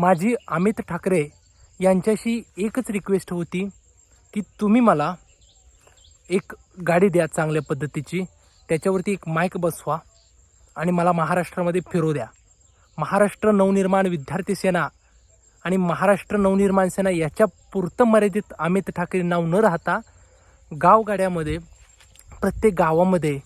माझी अमित ठाकरे यांच्याशी एकच रिक्वेस्ट होती की तुम्ही मला एक गाडी द्या चांगल्या पद्धतीची. त्याच्यावरती एक माईक बसवा आणि मला महाराष्ट्रामध्ये फिरू द्या. महाराष्ट्र नवनिर्माण विद्यार्थी सेना आणि महाराष्ट्र नवनिर्माण सेना याच्या पुरतं मर्यादित अमित ठाकरे नाव न राहता गावगाड्यामध्ये प्रत्येक गावामध्ये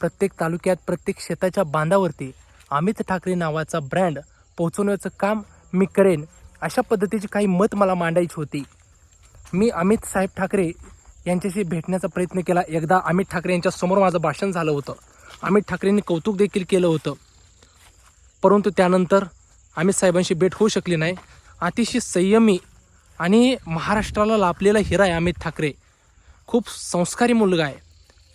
प्रत्येक तालुक्यात प्रत्येक शेताच्या बांधावरती अमित ठाकरे नावाचा ब्रँड पोहोचवण्याचं काम मी करेन अशा पद्धतीची काही मत मला मांडायची होती. मी अमित साहेब ठाकरे यांच्याशी भेटण्याचा प्रयत्न केला. एकदा अमित ठाकरे यांच्या समोर माझं भाषण झालं होतं. अमित ठाकरेंनी कौतुक देखील केलं होतं. परंतु त्यानंतर अमित साहेबांशी भेट होऊ शकली नाही. अतिशय संयमी आणि महाराष्ट्राला लाभलेला हिरा आहे अमित ठाकरे. खूप संस्कारी मुलगा आहे.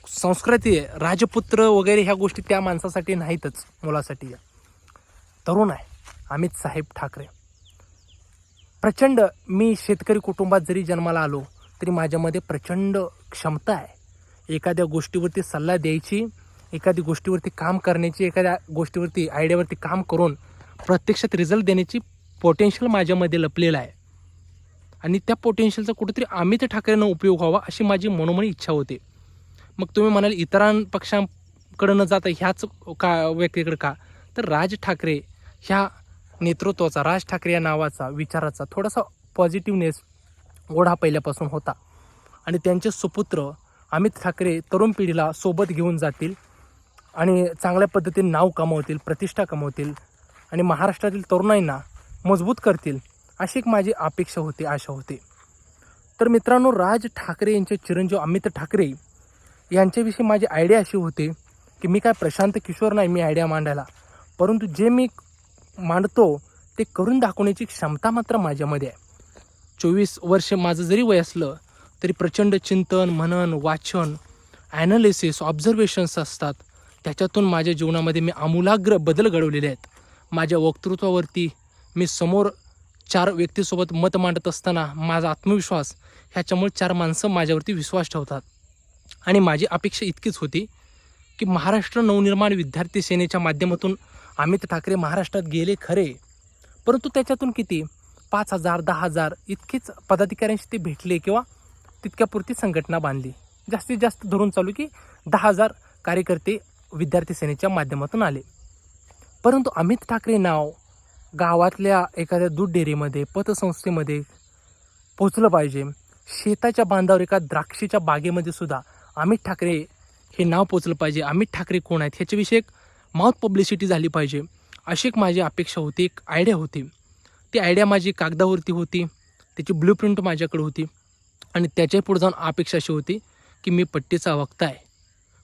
संस्कृती आहे. राजपुत्र वगैरे ह्या गोष्टी त्या माणसासाठी नाहीतच मुलासाठी. तरुण आहे. अमित साहेब ठाकरे. प्रचंड मी शेतकरी कुटुंबात जरी जन्माला आलो तरी माझ्यामध्ये प्रचंड क्षमता आहे. एखाद्या गोष्टीवरती सल्ला द्यायची एखादी गोष्टीवरती काम करण्याची एखाद्या गोष्टीवरती आयडियावरती काम करून प्रत्यक्षात रिझल्ट देण्याची पोटेन्शियल माझ्यामध्ये लपलेलं आहे. आणि त्या पोटेन्शियलचा कुठेतरी अमित ठाकरेंना उपयोग व्हावा अशी माझी मनोमनी इच्छा होती. मग तुम्ही म्हणाल इतरां पक्षांकडं न जाता ह्याच का व्यक्तीकडे का? तर राज ठाकरे ह्या नेतृत्वाचा राज ठाकरे या नावाचा विचाराचा थोडासा पॉझिटिव्हनेस ओढा पहिल्यापासून होता. आणि त्यांचे सुपुत्र अमित ठाकरे तरुण पिढीला सोबत घेऊन जातील आणि चांगल्या पद्धतीने नाव कमवतील प्रतिष्ठा कमवतील आणि महाराष्ट्रातील तरुणाईंना मजबूत करतील अशी एक माझी अपेक्षा होती आशा होती. तर मित्रांनो राज ठाकरे यांचे चिरंजीव अमित ठाकरे यांच्याविषयी माझी आयडिया अशी होती की मी काय प्रशांत किशोर नाही मी आयडिया मांडायला. परंतु जे मी मांडतो ते करून दाखवण्याची क्षमता मात्र माझ्यामध्ये आहे. चोवीस वर्ष माझं जरी वय असलं तरी प्रचंड चिंतन मनन वाचन ॲनालिसिस ऑब्झर्वेशन्स असतात. त्याच्यातून माझ्या जीवनामध्ये मी आमूलाग्र बदल घडवलेले आहेत. माझ्या वक्तृत्वावरती मी समोर चार व्यक्तीसोबत मत मांडत असताना माझा आत्मविश्वास ह्याच्यामुळे चार माणसं माझ्यावरती विश्वास ठेवतात. आणि माझी अपेक्षा इतकीच होती की महाराष्ट्र नवनिर्माण विद्यार्थी सेनेच्या माध्यमातून अमित ठाकरे महाराष्ट्रात गेले खरे. परंतु त्याच्यातून किती? पाच हजार दहा हजार इतकेच पदाधिकाऱ्यांशी ते भेटले किंवा तितक्यापुरती संघटना बांधली. जास्तीत जास्त धरून चालू की दहा हजार कार्यकर्ते विद्यार्थी सेनेच्या माध्यमातून आले. परंतु अमित ठाकरे नाव गावातल्या एखाद्या दूध डेअरीमध्ये पतसंस्थेमध्ये पोचलं पाहिजे. शेताच्या बांधावर एका द्राक्षीच्या बागेमध्ये सुद्धा अमित ठाकरे हे नाव पोचलं पाहिजे. अमित ठाकरे कोण आहेत? ह्याच्याविषयी माउथ पब्लिसिटी झाली पाहिजे. अशी एक माझी अपेक्षा होती एक आयडिया होती. ती आयडिया माझी कागदावरती होती. त्याची ब्लूप्रिंट माझ्याकडे होती. आणि त्याच्या पुढे जाऊन अपेक्षा अशी होती की मी पट्टीचा वक्ता आहे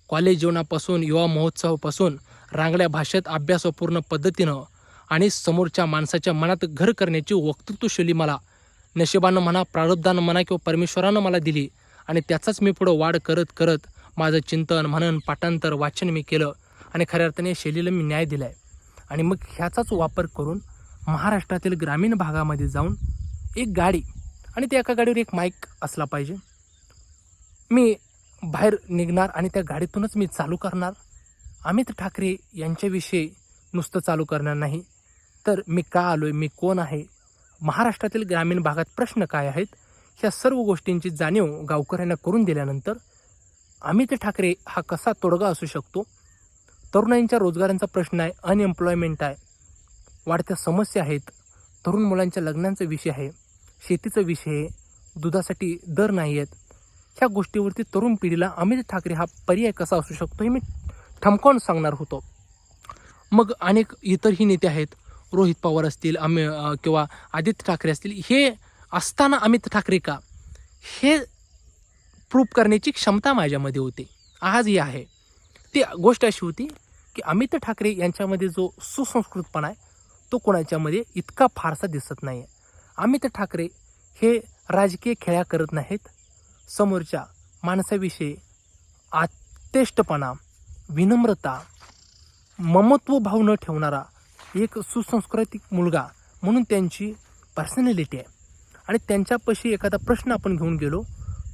कॉलेज जीवनापासून युवा महोत्सवापासून रांगड्या भाषेत अभ्यासपूर्ण पद्धतीनं आणि समोरच्या माणसाच्या मनात घर करण्याची वक्तृत्वशैली मला नशिबानं म्हणा प्रारब्धानं म्हणा किंवा परमेश्वरानं मला दिली. आणि त्याचाच मी पुढं वाढ करत करत माझं चिंतन मनन पाठांतर वाचन मी केलं. आणि खऱ्या अर्थाने शैलीला मी न्याय दिला आहे आणि मग ह्याचाच वापर करून महाराष्ट्रातील ग्रामीण भागामध्ये जाऊन एक गाडी आणि त्या एका गाडीवर एक माईक असला पाहिजे. मी बाहेर निघणार आणि त्या गाडीतूनच मी चालू करणार. अमित ठाकरे यांच्याविषयी नुसतं चालू करणार नाही. तर मी का आलो आहे मी कोण आहे? महाराष्ट्रातील ग्रामीण भागात प्रश्न काय आहेत? ह्या सर्व गोष्टींची जाणीव गावकऱ्यांना करून दिल्यानंतर अमित ठाकरे हा कसा तोडगा असू शकतो? तरुणाईंच्या रोजगारांचा प्रश्न आहे अनएम्प्लॉयमेंट आहे. वाढत्या समस्या आहेत. तरुण मुलांच्या लग्नांचा विषय आहे. शेतीचा विषय आहे. दुधासाठी दर नाही आहेत. ह्या गोष्टीवरती तरुण पिढीला अमित ठाकरे हा पर्याय कसा असू शकतो हे मी ठमकावून सांगणार होतो. मग अनेक इतरही नेते आहेत. रोहित पवार असतील अमे किंवा आदित्य ठाकरे असतील हे असताना अमित ठाकरे का? हे प्रूफ करण्याची क्षमता माझ्यामध्ये होती. आजही आहे. ती गोष्ट अशी होती की अमित ठाकरे यांच्यामध्ये जो सुसंस्कृतपणा आहे तो कोणाच्यामध्ये इतका फारसा दिसत नाही आहे अमित ठाकरे हे राजकीय खेळ्या करत नाहीत. समोरच्या माणसाविषयी आतेष्टपणा विनम्रता ममत्व भाव न ठेवणारा एक सुसंस्कृतिक मुलगा म्हणून त्यांची पर्सनॅलिटी आहे. आणि त्यांच्यापाशी एखादा प्रश्न आपण घेऊन गेलो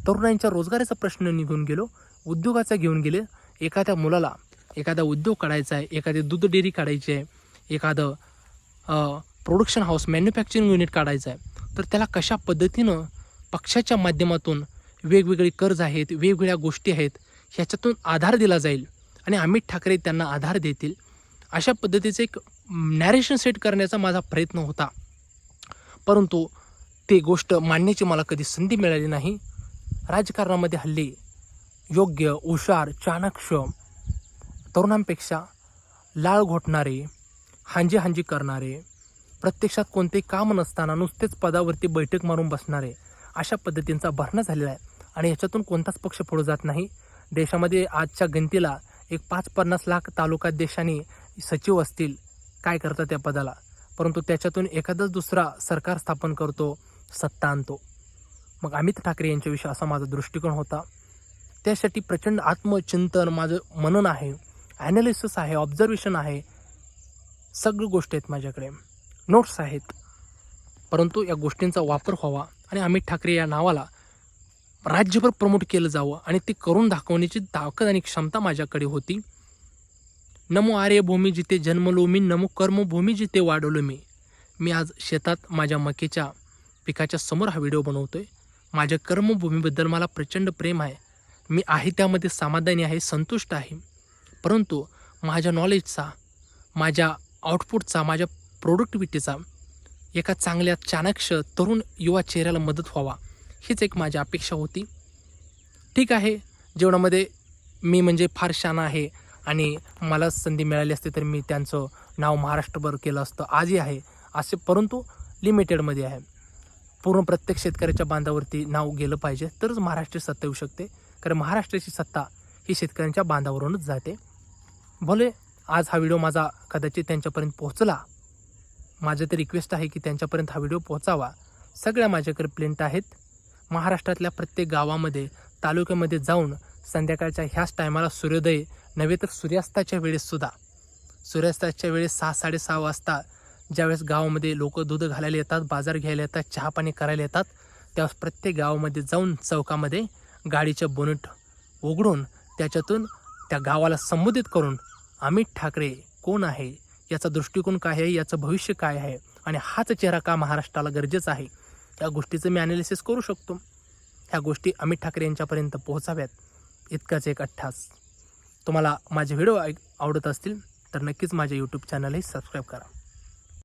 तरुणांच्या रोजगाराचा प्रश्न निघून गेलो उद्योगाचा घेऊन गेले एखाद्या मुलाला एखादा उद्योग काढायचा आहे एखादी दूध डेअरी काढायची आहे एखादं प्रोडक्शन हाऊस मॅन्युफॅक्चरिंग युनिट काढायचं आहे तर त्याला कशा पद्धतीनं पक्षाच्या माध्यमातून वेगवेगळे कर्ज आहेत वेगवेगळ्या गोष्टी आहेत ह्याच्यातून आधार दिला जाईल आणि अमित ठाकरे त्यांना आधार देतील अशा पद्धतीचं एक नॅरेशन सेट करण्याचा माझा प्रयत्न होता. परंतु ते गोष्ट मांडण्याची मला कधी संधी मिळाली नाही. राजकारणामध्ये हल्ली योग्य हुशार चाणक्ष तरुणांपेक्षा लाळ घोटणारे हांजी हांजी करणारे प्रत्यक्षात कोणतेही काम नसताना नुसतेच पदावरती बैठक मारून बसणारे अशा पद्धतींचा भरणा झालेला आहे. आणि याच्यातून कोणताच पक्ष पुढे जात नाही. देशामध्ये आजच्या गणतीला एक पाच पन्नास लाख तालुकाध्यक्षांनी सचिव असतील. काय करतात त्या पदाला? परंतु त्याच्यातून एखादाच दुसरा सरकार स्थापन करतो सत्ता आणतो. मग अमित ठाकरे यांच्याविषयी असा माझा दृष्टिकोन होता. त्यासाठी प्रचंड आत्मचिंतन माझं मनन आहे. ॲनालिसिस आहे ऑब्झर्वेशन आहे. सगळी गोष्टी आहेत माझ्याकडे. नोट्स आहेत. परंतु या गोष्टींचा वापर व्हावा आणि अमित ठाकरे या नावाला राज्यभर प्रमोट केलं जावं आणि ते करून दाखवण्याची ताकद आणि क्षमता माझ्याकडे होती. नमो आर्यभूमी जिथे जन्मलो मी नमो कर्मभूमी जिथे वाढवलो मी. मी आज शेतात माझ्या मकेच्या पिकाच्या समोर हा व्हिडिओ आहे माझ्या कर्मभूमीबद्दल मला प्रचंड प्रेम आहे. मी आहे त्यामध्ये समाधानी आहे संतुष्ट आहे. परंतु माझ्या नॉलेजचा माझ्या आउटपुटचा माझ्या प्रोडक्टिव्हिटीचा एका चांगल्या चाणक्य तरुण युवा चेहऱ्याला मदत व्हावा हीच एक माझी अपेक्षा होती. ठीक आहे जेवणामध्ये मी म्हणजे फार शाना आहे आणि मला संधी मिळाली असते तर मी त्यांचं नाव महाराष्ट्रभर केलं असतं. आजही आहे असे परंतु लिमिटेडमध्ये आहे. पूर्ण प्रत्येक शेतकऱ्याच्या बांधावरती नाव गेलं पाहिजे तरच महाराष्ट्रीय सत्ता येऊ शकते. कारण महाराष्ट्राची सत्ता ही शेतकऱ्यांच्या बांधावरूनच जाते. भले आज हा व्हिडिओ माझा कदाचित त्यांच्यापर्यंत पोहोचला. माझं तर रिक्वेस्ट आहे की त्यांच्यापर्यंत हा व्हिडिओ पोहोचावा. सगळ्या माझ्याकडे प्लेंट आहेत. महाराष्ट्रातल्या प्रत्येक गावामध्ये तालुक्यामध्ये जाऊन संध्याकाळच्या ह्याच टायमाला सूर्योदय नव्हे तर सूर्यास्ताच्या वेळेससुद्धा सूर्यास्ताच्या वेळेस सहा साडेसहा वाजता ज्यावेळेस गावामध्ये लोक दूध घालायला येतात बाजार घ्यायला येतात चहा पाणी करायला येतात त्यावेळेस प्रत्येक गावामध्ये जाऊन चौकामध्ये गाडीचं बोनट उघडून त्याच्यातून त्या गावाला संबोधित करून अमित ठाकरे कोण आहे? याचा दृष्टिकोन काय आहे? याचं भविष्य काय आहे? आणि हाच चेहरा का महाराष्ट्राला गरजेचा आहे? या गोष्टीचं मी ॲनालिसिस करू शकतो. ह्या गोष्टी अमित ठाकरे यांच्यापर्यंत पोहोचाव्यात. इतकाच एक अठ्ठास तुम्हाला माझे व्हिडिओ ऐक आवडत असतील तर नक्कीच माझे यूट्यूब चॅनलही सबस्क्राईब करा.